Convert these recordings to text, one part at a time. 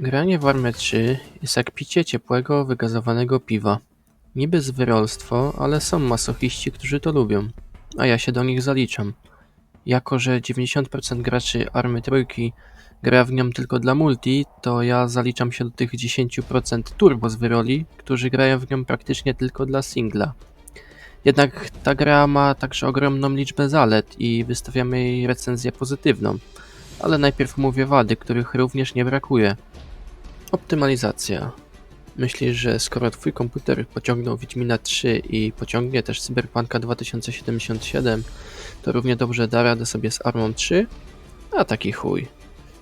Granie w Armę 3 jest jak picie ciepłego, wygazowanego piwa. Niby zwyrolstwo, ale są masochiści, którzy to lubią. A ja się do nich zaliczam. Jako, że 90% graczy Army Trójki gra w nią tylko dla multi, to ja zaliczam się do tych 10% turbo zwyroli, którzy grają w nią praktycznie tylko dla singla. Jednak ta gra ma także ogromną liczbę zalet i wystawiamy jej recenzję pozytywną. Ale najpierw mówię wady, których również nie brakuje. Optymalizacja. Myślisz, że skoro twój komputer pociągnął Wiedźmina 3 i pociągnie też Cyberpunka 2077, to równie dobrze da radę sobie z Armą 3? A taki chuj.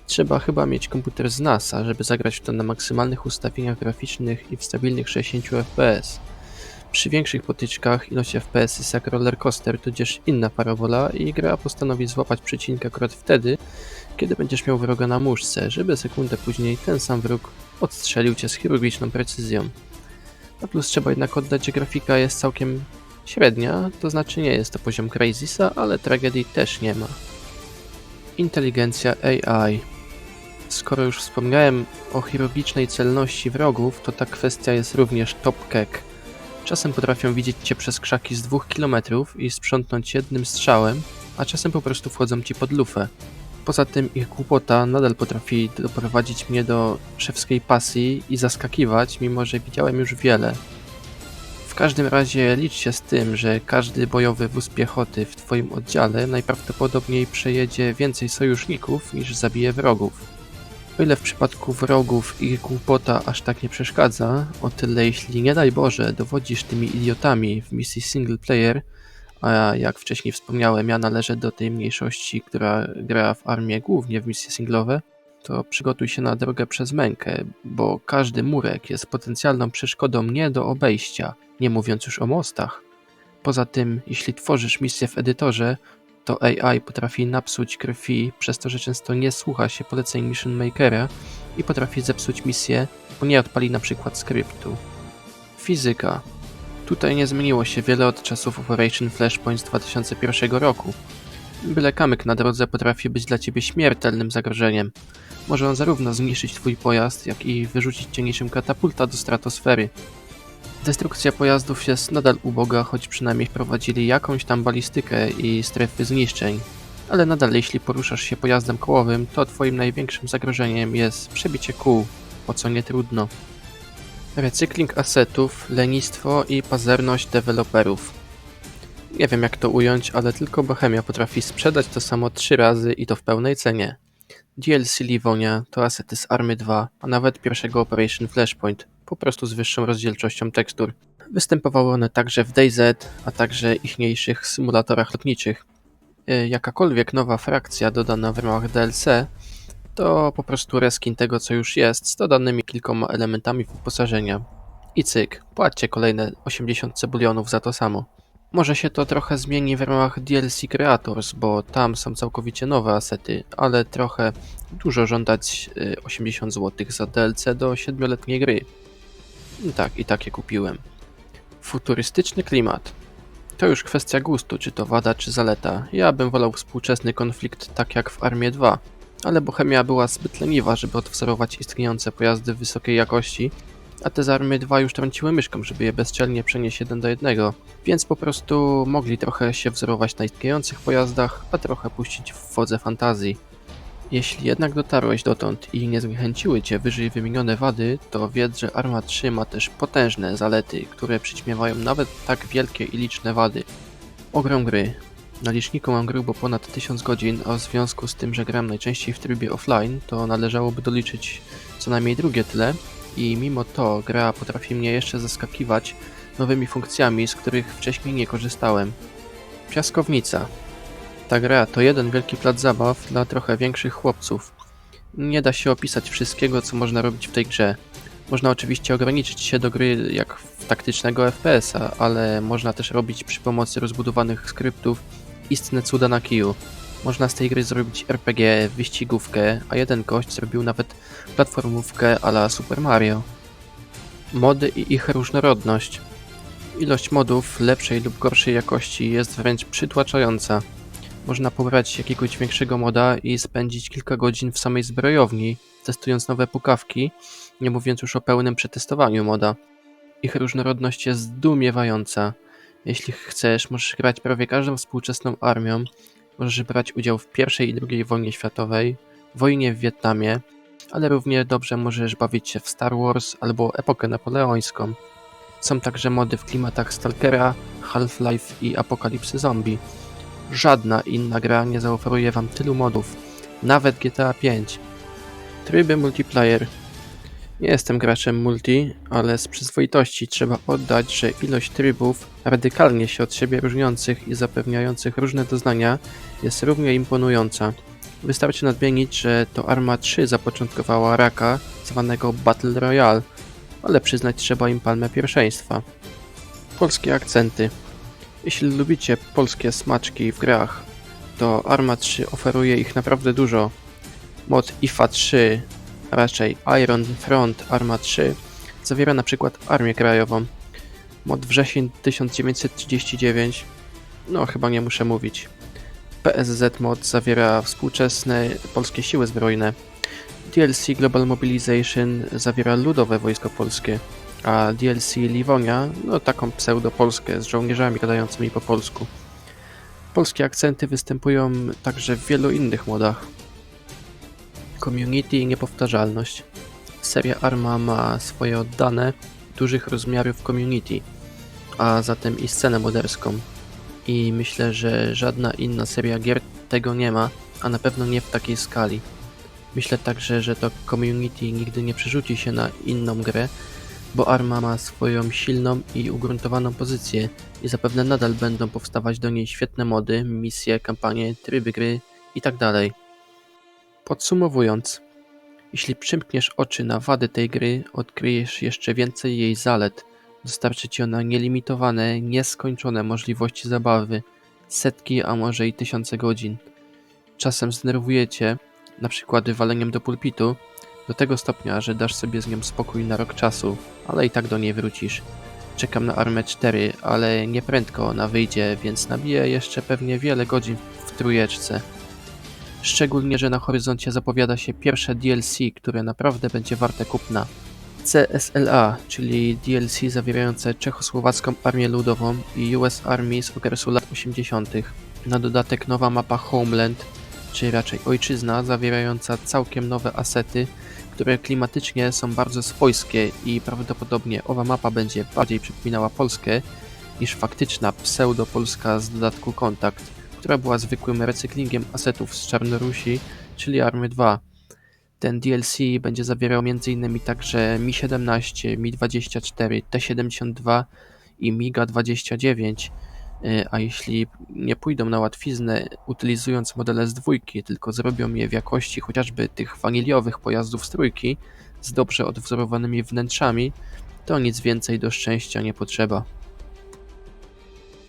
Trzeba chyba mieć komputer z NASA, żeby zagrać w to na maksymalnych ustawieniach graficznych i w stabilnych 60 fps. Przy większych potyczkach ilość FPS jest jak rollercoaster, tudzież inna parabola i gra postanowi złapać przycinek akurat wtedy, kiedy będziesz miał wroga na muszce, żeby sekundę później ten sam wróg odstrzelił cię z chirurgiczną precyzją. Na plus trzeba jednak oddać, że grafika jest całkiem średnia, to znaczy nie jest to poziom Crazisa, ale tragedii też nie ma. Inteligencja AI Skoro już wspomniałem o chirurgicznej celności wrogów, to ta kwestia jest również top kek. Czasem potrafią widzieć cię przez krzaki z dwóch kilometrów i sprzątnąć jednym strzałem, a czasem po prostu wchodzą ci pod lufę. Poza tym ich głupota nadal potrafi doprowadzić mnie do szewskiej pasji i zaskakiwać, mimo że widziałem już wiele. W każdym razie licz się z tym, że każdy bojowy wóz piechoty w twoim oddziale najprawdopodobniej przejedzie więcej sojuszników niż zabije wrogów. O ile w przypadku wrogów ich głupota aż tak nie przeszkadza, o tyle jeśli nie daj Boże dowodzisz tymi idiotami w misji single player, a jak wcześniej wspomniałem, ja należę do tej mniejszości, która gra w armię głównie w misje singlowe, to przygotuj się na drogę przez mękę, bo każdy murek jest potencjalną przeszkodą nie do obejścia, nie mówiąc już o mostach. Poza tym, jeśli tworzysz misję w edytorze, to AI potrafi napsuć krwi, przez to, że często nie słucha się poleceń Mission Makera i potrafi zepsuć misję, bo nie odpali na przykład skryptu. Fizyka. Tutaj nie zmieniło się wiele od czasów Operation Flashpoint z 2001 roku. Byle kamyk na drodze potrafi być dla ciebie śmiertelnym zagrożeniem. Może on zarówno zniszczyć twój pojazd, jak i wyrzucić cię niczym katapulta do stratosfery. Destrukcja pojazdów jest nadal uboga, choć przynajmniej wprowadzili jakąś tam balistykę i strefy zniszczeń. Ale nadal jeśli poruszasz się pojazdem kołowym, to twoim największym zagrożeniem jest przebicie kół, o co nie trudno. Recykling asetów, lenistwo i pazerność deweloperów. Nie wiem jak to ująć, ale tylko Bohemia potrafi sprzedać to samo trzy razy i to w pełnej cenie. DLC Livonia to asety z Army 2, a nawet pierwszego Operation Flashpoint, po prostu z wyższą rozdzielczością tekstur. Występowały one także w DayZ, a także ichniejszych symulatorach lotniczych. E, jakakolwiek nowa frakcja dodana w ramach DLC to po prostu reskin tego co już jest z dodanymi kilkoma elementami wyposażenia. I cyk, płaccie kolejne 80 cebulionów za to samo. Może się to trochę zmieni w ramach DLC Creators, bo tam są całkowicie nowe asety, ale trochę dużo żądać 80 zł za DLC do 7-letniej gry. Tak, i takie kupiłem. Futurystyczny klimat. To już kwestia gustu, czy to wada, czy zaleta. Ja bym wolał współczesny konflikt tak jak w Armie 2, ale Bohemia była zbyt leniwa, żeby odwzorować istniejące pojazdy wysokiej jakości, a te z Army 2 już trąciły myszką, żeby je bezczelnie przenieść jeden do jednego, więc po prostu mogli trochę się wzorować na istniejących pojazdach, a trochę puścić w wodze fantazji. Jeśli jednak dotarłeś dotąd i nie zniechęciły Cię wyżej wymienione wady, to wiedz, że Arma 3 ma też potężne zalety, które przyćmiewają nawet tak wielkie i liczne wady. Ogrom gry. Na liczniku mam grubo ponad 1000 godzin, a w związku z tym, że gram najczęściej w trybie offline, to należałoby doliczyć co najmniej drugie tyle i mimo to gra potrafi mnie jeszcze zaskakiwać nowymi funkcjami, z których wcześniej nie korzystałem. Piaskownica. Ta gra to jeden wielki plac zabaw dla trochę większych chłopców. Nie da się opisać wszystkiego, co można robić w tej grze. Można oczywiście ograniczyć się do gry jak w taktycznego FPS-a, ale można też robić przy pomocy rozbudowanych skryptów istne cuda na kiju. Można z tej gry zrobić RPG, wyścigówkę, a jeden gość zrobił nawet platformówkę a la Super Mario. Mody i ich różnorodność. Ilość modów lepszej lub gorszej jakości jest wręcz przytłaczająca. Można pobrać jakiegoś większego moda i spędzić kilka godzin w samej zbrojowni, testując nowe pukawki, nie mówiąc już o pełnym przetestowaniu moda. Ich różnorodność jest zdumiewająca. Jeśli chcesz, możesz grać prawie każdą współczesną armią, możesz brać udział w I i II wojnie światowej, wojnie w Wietnamie, ale równie dobrze możesz bawić się w Star Wars albo epokę napoleońską. Są także mody w klimatach Stalkera, Half-Life i Apokalipsy Zombie. Żadna inna gra nie zaoferuje wam tylu modów, nawet GTA V. Tryby multiplayer. Nie jestem graczem multi, ale z przyzwoitości trzeba oddać, że ilość trybów radykalnie się od siebie różniących i zapewniających różne doznania jest równie imponująca. Wystarczy nadmienić, że to Arma 3 zapoczątkowała raka zwanego Battle Royale, ale przyznać trzeba im palmę pierwszeństwa. Polskie akcenty. Jeśli lubicie polskie smaczki w grach, to Arma 3 oferuje ich naprawdę dużo. Mod IFA 3, raczej Iron Front Arma 3, zawiera na przykład Armię Krajową. Mod Wrzesień 1939, no chyba nie muszę mówić. PSZ Mod zawiera współczesne polskie siły zbrojne. DLC Global Mobilization zawiera ludowe wojsko polskie, a DLC Liwonia, no taką pseudo-polskę z żołnierzami gadającymi po polsku. Polskie akcenty występują także w wielu innych modach. Community i niepowtarzalność. Seria Arma ma swoje oddane, dużych rozmiarów community, a zatem i scenę moderską. I myślę, że żadna inna seria gier tego nie ma, a na pewno nie w takiej skali. Myślę także, że to community nigdy nie przerzuci się na inną grę, bo Arma ma swoją silną i ugruntowaną pozycję i zapewne nadal będą powstawać do niej świetne mody, misje, kampanie, tryby gry itd. Podsumowując, jeśli przymkniesz oczy na wady tej gry, odkryjesz jeszcze więcej jej zalet. Dostarczy ci ona nielimitowane, nieskończone możliwości zabawy, setki, a może i tysiące godzin. Czasem zdenerwuje cię, na przykład waleniem do pulpitu, do tego stopnia, że dasz sobie z nią spokój na rok czasu, ale i tak do niej wrócisz. Czekam na Armę 4, ale nie prędko ona wyjdzie, więc nabiję jeszcze pewnie wiele godzin w trójeczce. Szczególnie, że na horyzoncie zapowiada się pierwsze DLC, które naprawdę będzie warte kupna. CSLA, czyli DLC zawierające czechosłowacką armię ludową i US Army z okresu lat 80. Na dodatek nowa mapa Homeland, czy raczej ojczyzna, zawierająca całkiem nowe asety, które klimatycznie są bardzo swojskie i prawdopodobnie owa mapa będzie bardziej przypominała Polskę niż faktyczna pseudo-polska z dodatku Kontakt, która była zwykłym recyklingiem asetów z Czarnorusi, czyli Army 2. Ten DLC będzie zawierał m.in. także Mi-17, Mi-24, T-72 i MiGa-29, y, a jeśli nie pójdą na łatwiznę utylizując modele z dwójki, tylko zrobią je w jakości chociażby tych waniliowych pojazdów z trójki z dobrze odwzorowanymi wnętrzami, to nic więcej do szczęścia nie potrzeba.